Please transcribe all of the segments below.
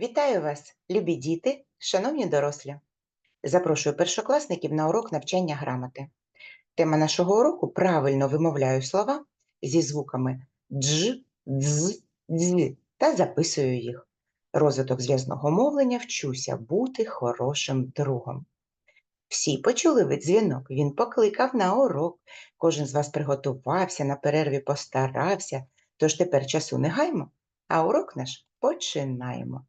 Вітаю вас, любі діти, шановні дорослі. Запрошую першокласників на урок навчання грамоти. Тема нашого уроку правильно вимовляю слова зі звуками дж, дз, дз та записую їх. Розвиток зв'язного мовлення вчуся бути хорошим другом. Всі почули ви дзвінок, він покликав на урок. Кожен з вас приготувався, на перерві постарався, тож тепер часу не гаймо, а урок наш починаємо.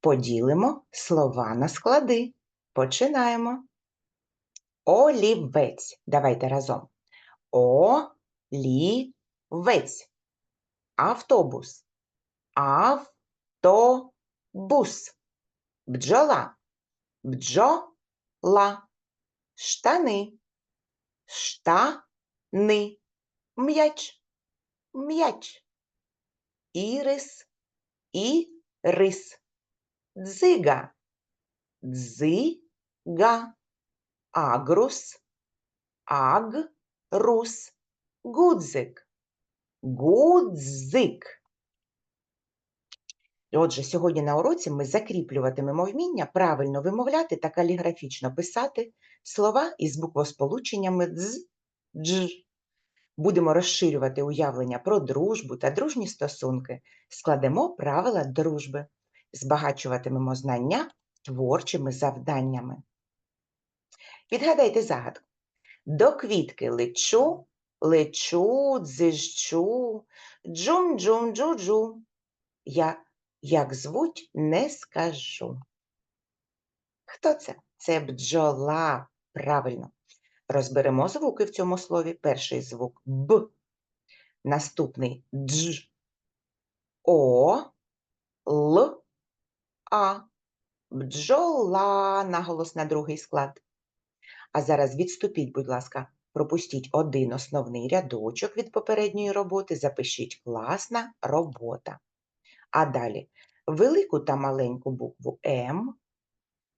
Поділимо слова на склади. Починаємо. Олівець. Давайте разом. О-лі-вець. Автобус. Автобус. Бджола. Бджола. Штани. Штани. М'яч. М'яч. Ірис. Ірис. Дзига. Дзига. Агрус. Агрус. Гудзик. Гудзик. Отже, сьогодні на уроці ми закріплюватимемо вміння правильно вимовляти та каліграфічно писати слова із буквосполученнями дз, дж. Будемо розширювати уявлення про дружбу та дружні стосунки, складемо правила дружби, збагачуватимемо знання творчими завданнями. Відгадайте загадку. До квітки лечу, лечу, дзижчу, джум-джум-джу-джу. Я, як звуть, не скажу. Хто це? Це бджола. Правильно. Розберемо звуки в цьому слові. Перший звук Б, наступний Дж, О, Л, А. Бджола наголос на другий склад. А зараз відступіть, будь ласка, пропустіть один основний рядочок від попередньої роботи, запишіть класна робота. А далі велику та маленьку букву М,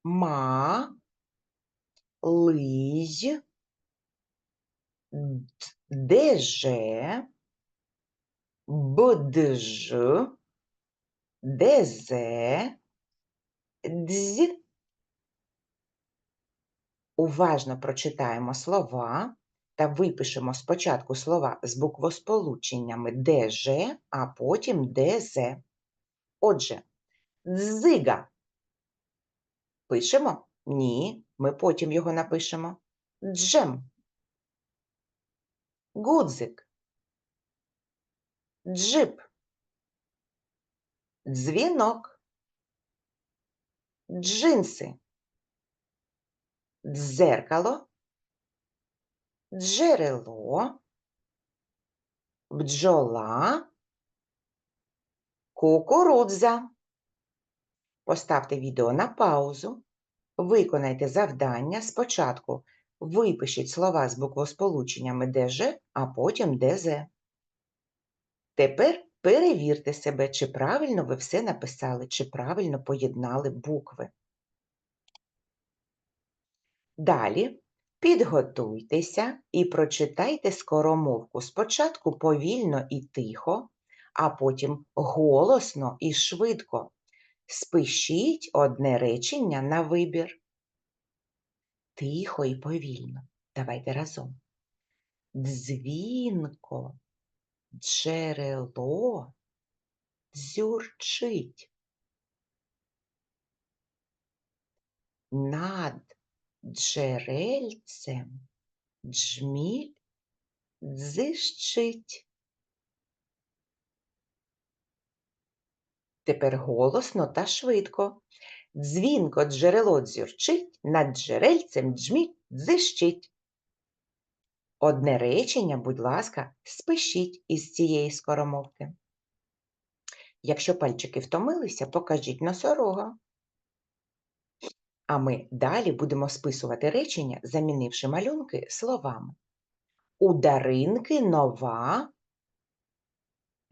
ма, лизь, ДЖ, БДЖ, ДЗ, ДЗ. Уважно прочитаємо слова та випишемо спочатку слова з буквосполученнями ДЖ, а потім ДЗ. Отже, дзига. Пишемо? Ні, ми потім його напишемо. Джем. Гудзик. Джип. Дзвінок. Джинси. Дзеркало. Джерело. Бджола. Кукурудза. Поставте відео на паузу. Виконайте завдання. Спочатку випишіть слова з буквосполученнями ДЖ, а потім ДЗ. Тепер перевірте себе, чи правильно ви все написали, чи правильно поєднали букви. Далі підготуйтеся і прочитайте скоромовку спочатку повільно і тихо, а потім голосно і швидко. Спишіть одне речення на вибір. Тихо і повільно. Давайте разом. Дзвінко, джерело, дзюрчить. Над джерельцем джміль дзищить. Тепер голосно та швидко. Дзвінко джерело дзюрчить, над джерельцем джміль дзищить. Одне речення, будь ласка, спишіть із цієї скоромовки. Якщо пальчики втомилися, покажіть носорога. А ми далі будемо списувати речення, замінивши малюнки словами. У Даринки нова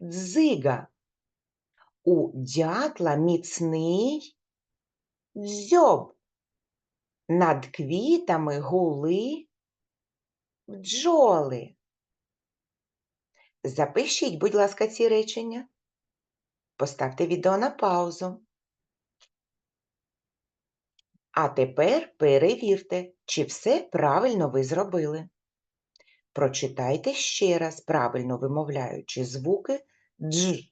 дзига. У дятла міцний дзьоб. Над квітами гули бджоли. Запишіть, будь ласка, ці речення. Поставте відео на паузу. А тепер перевірте, чи все правильно ви зробили. Прочитайте ще раз, правильно вимовляючи звуки дж,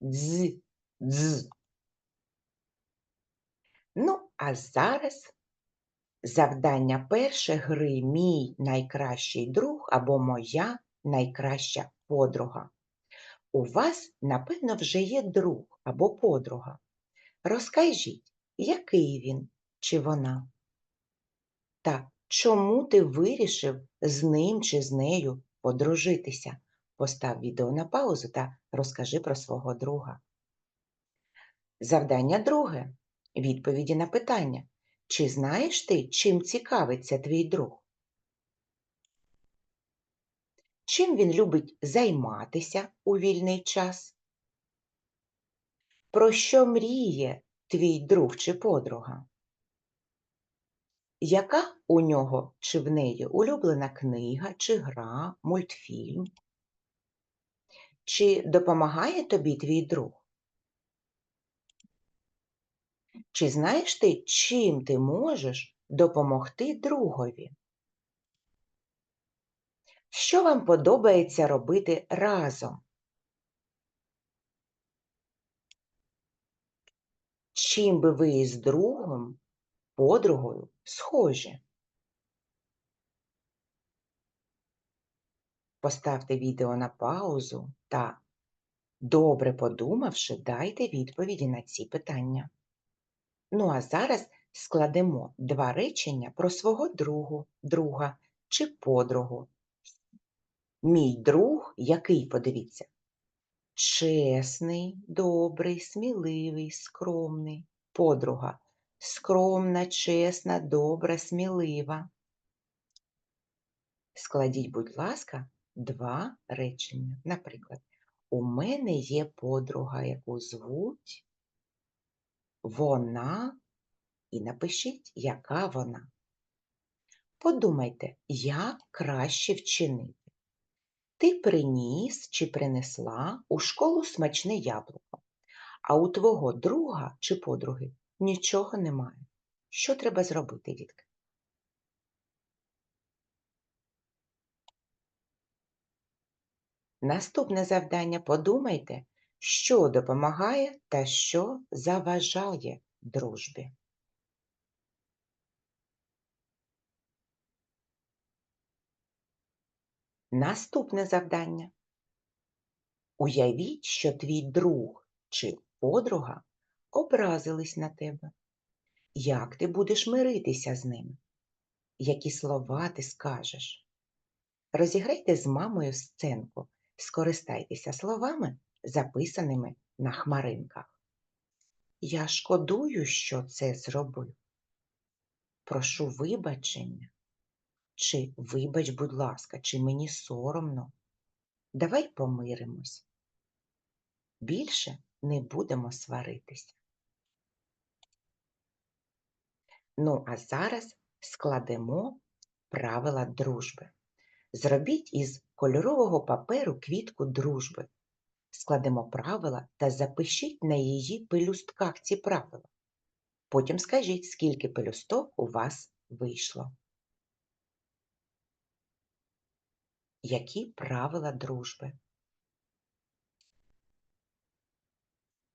дз, дз. Ну, а зараз завдання перше гри Мій найкращий друг або Моя найкраща подруга. У вас, напевно, вже є друг або подруга. Розкажіть, який він чи вона? Та чому ти вирішив з ним чи з нею подружитися? Постав відео на паузу та розкажи про свого друга. Завдання друге. Відповіді на питання. Чи знаєш ти, чим цікавиться твій друг? Чим він любить займатися у вільний час? Про що мріє твій друг чи подруга? Яка у нього чи в неї улюблена книга, чи гра, мультфільм? Чи допомагає тобі твій друг? Чи знаєш ти, чим ти можеш допомогти другові? Що вам подобається робити разом? Чим би ви із другом, подругою схожі? Поставте відео на паузу та, добре подумавши, дайте відповіді на ці питання. Ну а зараз складемо два речення про свого другу, друга чи подругу. Мій друг, який, подивіться, чесний, добрий, сміливий, скромний. Подруга скромна, чесна, добра, смілива. Складіть, будь ласка, два речення. Наприклад, у мене є подруга, яку звуть вона, і напишіть, яка вона. Подумайте, як краще вчинити. Ти приніс чи принесла у школу смачне яблуко, а у твого друга чи подруги нічого немає. Що треба зробити, дітки? Наступне завдання подумайте, що допомагає та що заважає дружбі. Наступне завдання. Уявіть, що твій друг чи подруга образились на тебе. Як ти будеш миритися з ними? Які слова ти скажеш? Розіграйте з мамою сценку, скористайтеся словами, записаними на хмаринках. Я шкодую, що це зробив. Прошу вибачення. Чи вибач, будь ласка, чи мені соромно? Давай помиримось. Більше не будемо сваритися. Ну, а зараз складемо правила дружби. Зробіть із кольорового паперу квітку дружби. Складемо правила та запишіть на її пелюстках ці правила. Потім скажіть, скільки пелюсток у вас вийшло. Які правила дружби?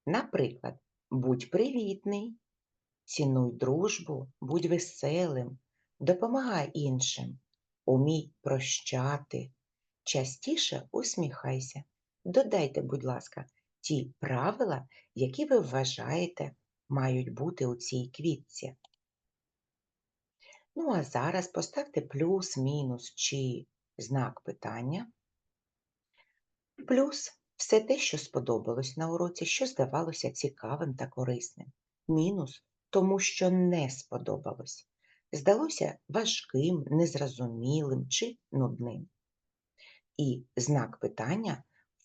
Наприклад, будь привітний, цінуй дружбу, будь веселим, допомагай іншим, умій прощати, частіше усміхайся. Додайте, будь ласка, ті правила, які ви вважаєте мають бути у цій квітці. Ну, а зараз поставте плюс, мінус чи знак питання. Плюс все те, що сподобалось на уроці, що здавалося цікавим та корисним. Мінус тому, що не сподобалось. Здалося важким, незрозумілим чи нудним. І знак питання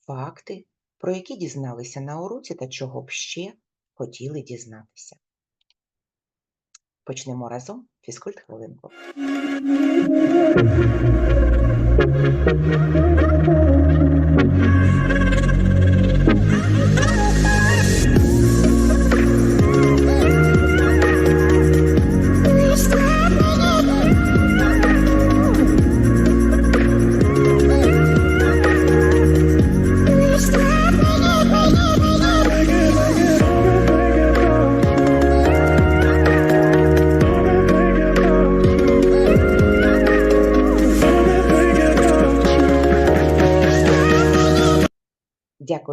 факти, про які дізналися на уроці та чого б ще хотіли дізнатися. Почнемо разом фізкульт хвилинку.